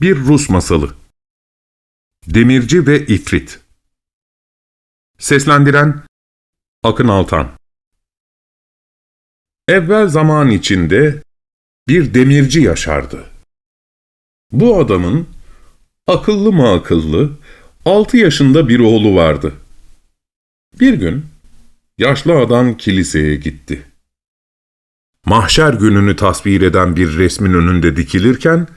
Bir Rus Masalı Demirci ve İfrit Seslendiren Akın Altan Evvel zaman içinde bir demirci yaşardı. Bu adamın akıllı mı akıllı, altı yaşında bir oğlu vardı. Bir gün yaşlı adam kiliseye gitti. Mahşer gününü tasvir eden bir resmin önünde dikilirken,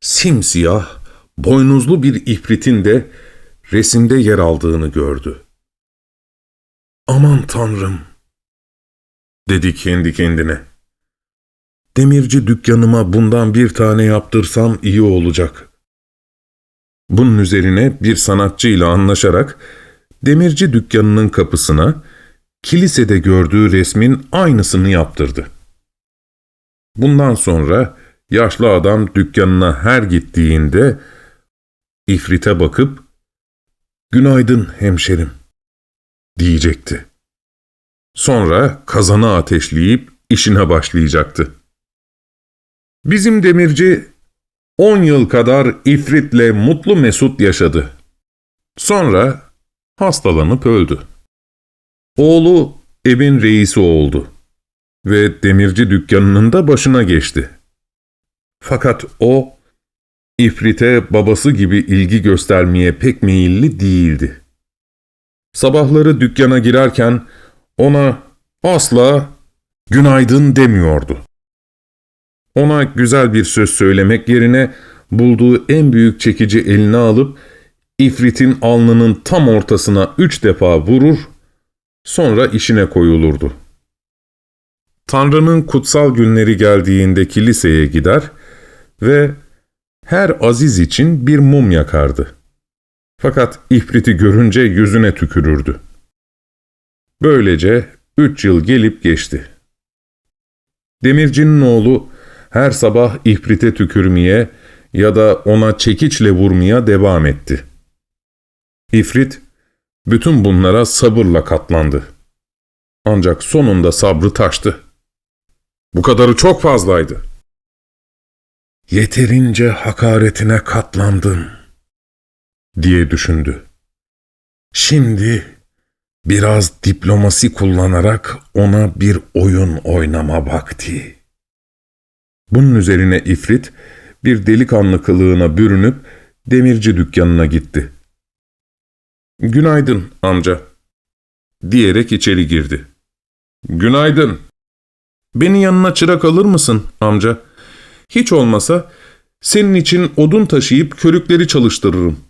simsiyah, boynuzlu bir ifritin de resimde yer aldığını gördü. Aman tanrım, dedi kendi kendine. Demirci dükkanıma bundan bir tane yaptırsam iyi olacak. Bunun üzerine bir sanatçıyla anlaşarak demirci dükkanının kapısına kilisede gördüğü resmin aynısını yaptırdı. Bundan sonra yaşlı adam dükkanına her gittiğinde ifrite bakıp ''Günaydın hemşerim'' diyecekti. Sonra kazanı ateşleyip işine başlayacaktı. Bizim demirci on yıl kadar ifritle mutlu mesut yaşadı. Sonra hastalanıp öldü. Oğlu evin reisi oldu ve demirci dükkanının da başına geçti. Fakat o, ifrite babası gibi ilgi göstermeye pek meyilli değildi. Sabahları dükkana girerken ona asla günaydın demiyordu. Ona güzel bir söz söylemek yerine bulduğu en büyük çekici eline alıp ifritin alnının tam ortasına üç defa vurur, sonra işine koyulurdu. Tanrı'nın kutsal günleri geldiğinde kiliseye gider ve her aziz için bir mum yakardı. Fakat ifriti görünce yüzüne tükürürdü. Böylece üç yıl gelip geçti. Demircinin oğlu her sabah ifrite tükürmeye ya da ona çekiçle vurmaya devam etti. İfrit, bütün bunlara sabırla katlandı. Ancak sonunda sabrı taştı. Bu kadarı çok fazlaydı. Yeterince hakaretine katlandım, diye düşündü. Şimdi biraz diplomasi kullanarak ona bir oyun oynama vakti. Bunun üzerine ifrit bir delikanlı kılığına bürünüp demirci dükkanına gitti. ''Günaydın amca.'' diyerek içeri girdi. ''Günaydın. Beni yanına çırak alır mısın amca? Hiç olmasa senin için odun taşıyıp körükleri çalıştırırım.''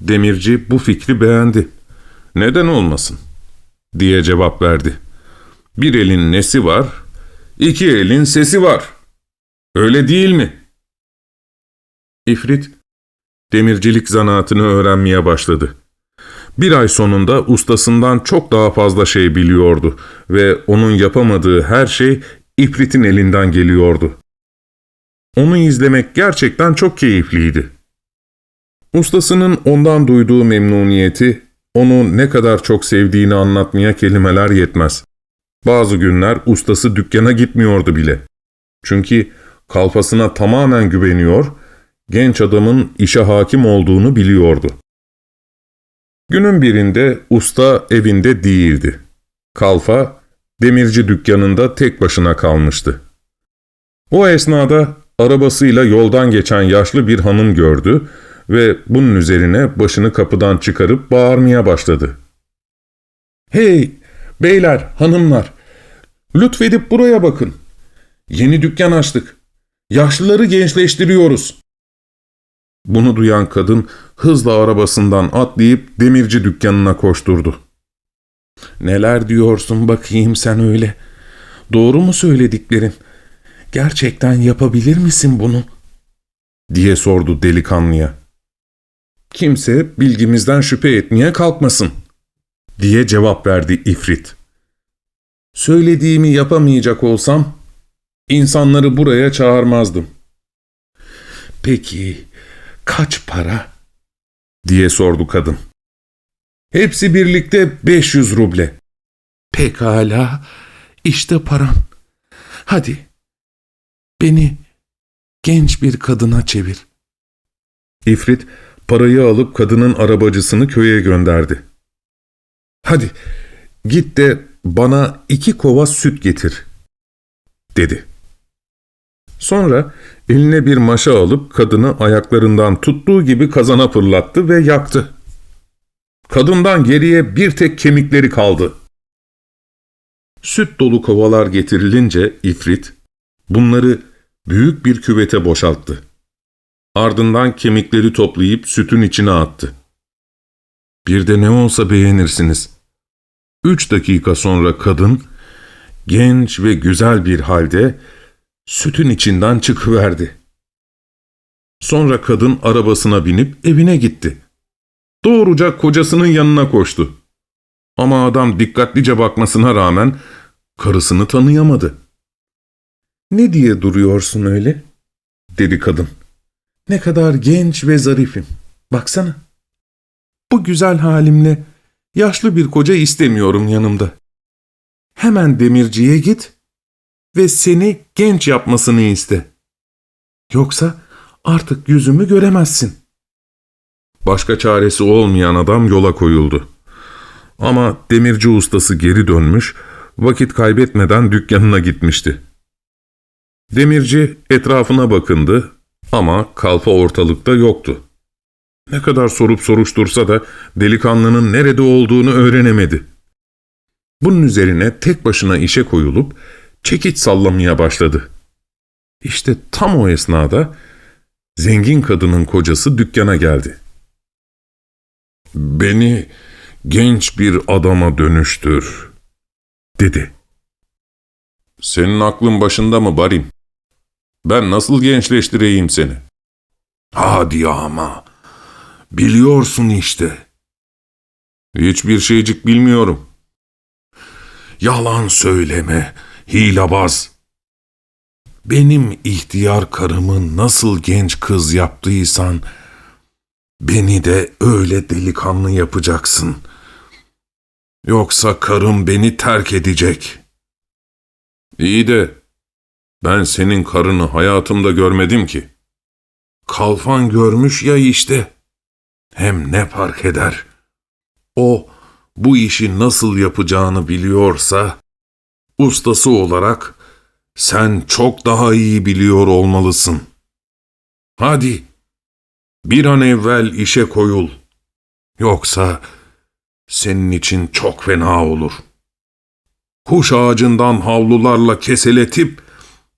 Demirci bu fikri beğendi. ''Neden olmasın?'' diye cevap verdi. ''Bir elin nesi var, iki elin sesi var. Öyle değil mi?'' İfrit, demircilik zanaatını öğrenmeye başladı. Bir ay sonunda ustasından çok daha fazla şey biliyordu ve onun yapamadığı her şey İfrit'in elinden geliyordu. Onu izlemek gerçekten çok keyifliydi. Ustasının ondan duyduğu memnuniyeti, onu ne kadar çok sevdiğini anlatmaya kelimeler yetmez. Bazı günler ustası dükkana gitmiyordu bile. Çünkü kalfasına tamamen güveniyor, genç adamın işe hakim olduğunu biliyordu. Günün birinde usta evinde değildi. Kalfa, demirci dükkanında tek başına kalmıştı. O esnada arabasıyla yoldan geçen yaşlı bir hanım gördü ve bunun üzerine başını kapıdan çıkarıp bağırmaya başladı. ''Hey, beyler, hanımlar, lütfedip buraya bakın. Yeni dükkan açtık. Yaşlıları gençleştiriyoruz.'' Bunu duyan kadın hızla arabasından atlayıp demirci dükkanına koşturdu. ''Neler diyorsun bakayım sen öyle? Doğru mu söylediklerim? Gerçekten yapabilir misin bunu?'' diye sordu delikanlıya. ''Kimse bilgimizden şüphe etmeye kalkmasın.'' diye cevap verdi ifrit. ''Söylediğimi yapamayacak olsam insanları buraya çağırmazdım.'' ''Peki kaç para?'' diye sordu kadın. ''Hepsi birlikte 500 ruble.'' ''Pekala, işte paran. Hadi, beni genç bir kadına çevir. İfrit parayı alıp kadının arabacısını köye gönderdi. Hadi git de bana iki kova süt getir, dedi. Sonra eline bir maşa alıp kadını ayaklarından tuttuğu gibi kazana fırlattı ve yaktı. Kadından geriye bir tek kemikleri kaldı. Süt dolu kovalar getirilince İfrit, bunları büyük bir küvete boşalttı. Ardından kemikleri toplayıp sütün içine attı. Bir de ne olsa beğenirsiniz. Üç dakika sonra kadın, genç ve güzel bir halde sütün içinden çıkıverdi. Sonra kadın arabasına binip evine gitti. Doğruca kocasının yanına koştu. Ama adam dikkatlice bakmasına rağmen karısını tanıyamadı. ''Ne diye duruyorsun öyle?'' dedi kadın. ''Ne kadar genç ve zarifim. Baksana. Bu güzel halimle yaşlı bir koca istemiyorum yanımda. Hemen demirciye git ve seni genç yapmasını iste. Yoksa artık yüzümü göremezsin.'' Başka çaresi olmayan adam yola koyuldu. Ama demirci ustası geri dönmüş, vakit kaybetmeden dükkanına gitmişti. Demirci etrafına bakındı ama kalfa ortalıkta yoktu. Ne kadar sorup soruştursa da delikanlının nerede olduğunu öğrenemedi. Bunun üzerine tek başına işe koyulup çekiç sallamaya başladı. İşte tam o esnada zengin kadının kocası dükkana geldi. ''Beni genç bir adama dönüştür.'' dedi. ''Senin aklın başında mı Barim? Ben nasıl gençleştireyim seni?'' ''Hadi ama, biliyorsun işte.'' ''Hiçbir şeycik bilmiyorum.'' ''Yalan söyleme, hilebaz.'' Benim ihtiyar karımı nasıl genç kız yaptıysan, beni de öyle delikanlı yapacaksın. Yoksa karım beni terk edecek. İyi de ben senin karını hayatımda görmedim ki. Kalfan görmüş ya işte. Hem ne fark eder? O bu işi nasıl yapacağını biliyorsa, ustası olarak sen çok daha iyi biliyor olmalısın. Hadi, bir an evvel işe koyul. Yoksa senin için çok fena olur. Kuş ağacından havlularla keseletip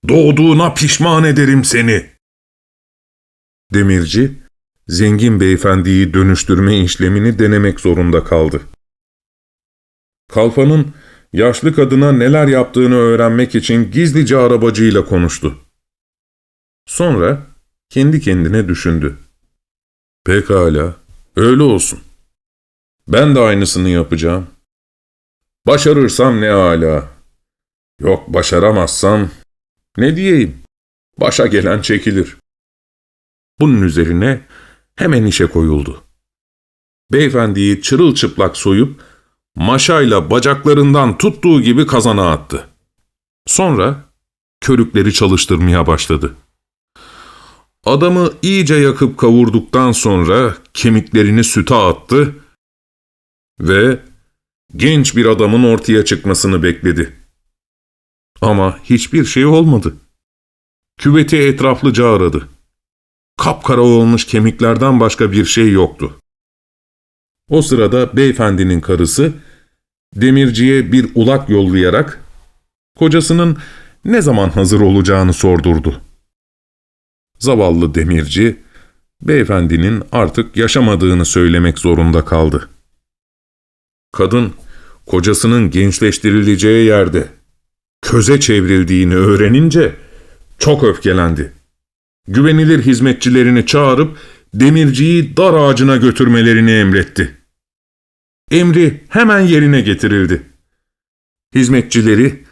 doğduğuna pişman ederim seni. Demirci, zengin beyefendiyi dönüştürme işlemini denemek zorunda kaldı. Kalfanın yaşlı kadına neler yaptığını öğrenmek için gizlice arabacıyla konuştu. Sonra kendi kendine düşündü. Pekala, öyle olsun. Ben de aynısını yapacağım. Başarırsam ne âlâ. Yok başaramazsam ne diyeyim? Başa gelen çekilir. Bunun üzerine hemen işe koyuldu. Beyefendiyi çırılçıplak soyup maşayla bacaklarından tuttuğu gibi kazana attı. Sonra körükleri çalıştırmaya başladı. Adamı iyice yakıp kavurduktan sonra kemiklerini süte attı ve genç bir adamın ortaya çıkmasını bekledi. Ama hiçbir şey olmadı. Küveti etraflıca aradı. Kapkara olmuş kemiklerden başka bir şey yoktu. O sırada beyefendinin karısı demirciye bir ulak yollayarak kocasının ne zaman hazır olacağını sordurdu. Zavallı demirci, beyefendinin artık yaşamadığını söylemek zorunda kaldı. Kadın, kocasının gençleştirileceği yerde köze çevrildiğini öğrenince çok öfkelendi. Güvenilir hizmetçilerini çağırıp demirciyi dar ağacına götürmelerini emretti. Emri hemen yerine getirildi. Hizmetçileri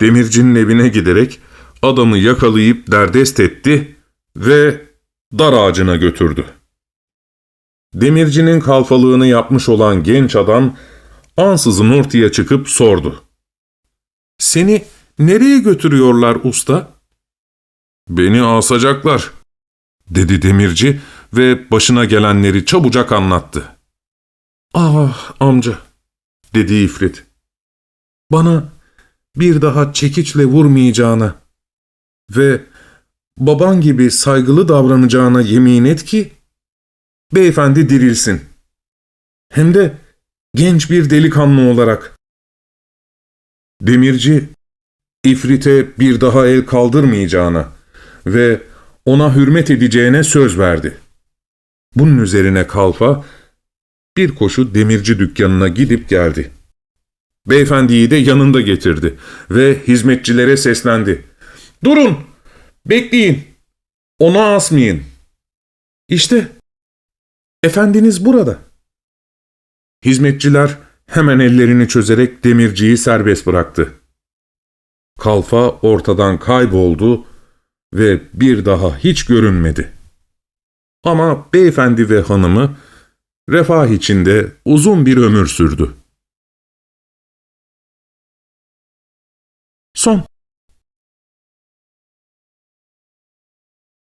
demircinin evine giderek adamı yakalayıp derdest etti ve dar ağacına götürdü. Demircinin kalfalığını yapmış olan genç adam ansızın ortaya çıkıp sordu. ''Seni nereye götürüyorlar usta?'' Beni asacaklar, dedi demirci ve başına gelenleri çabucak anlattı. Ah amca, dedi ifrit. Bana bir daha çekiçle vurmayacağına ve baban gibi saygılı davranacağına yemin et ki beyefendi dirilsin. Hem de genç bir delikanlı olarak. Demirci, ifrite bir daha el kaldırmayacağına ve ona hürmet edeceğine söz verdi. Bunun üzerine kalfa bir koşu demirci dükkanına gidip geldi. Beyefendiyi de yanında getirdi ve hizmetçilere seslendi. Durun, bekleyin, ona asmayın. İşte, efendiniz burada. Hizmetçiler hemen ellerini çözerek demirciyi serbest bıraktı. Kalfa ortadan kayboldu ve bir daha hiç görünmedi. Ama beyefendi ve hanımı refah içinde uzun bir ömür sürdü.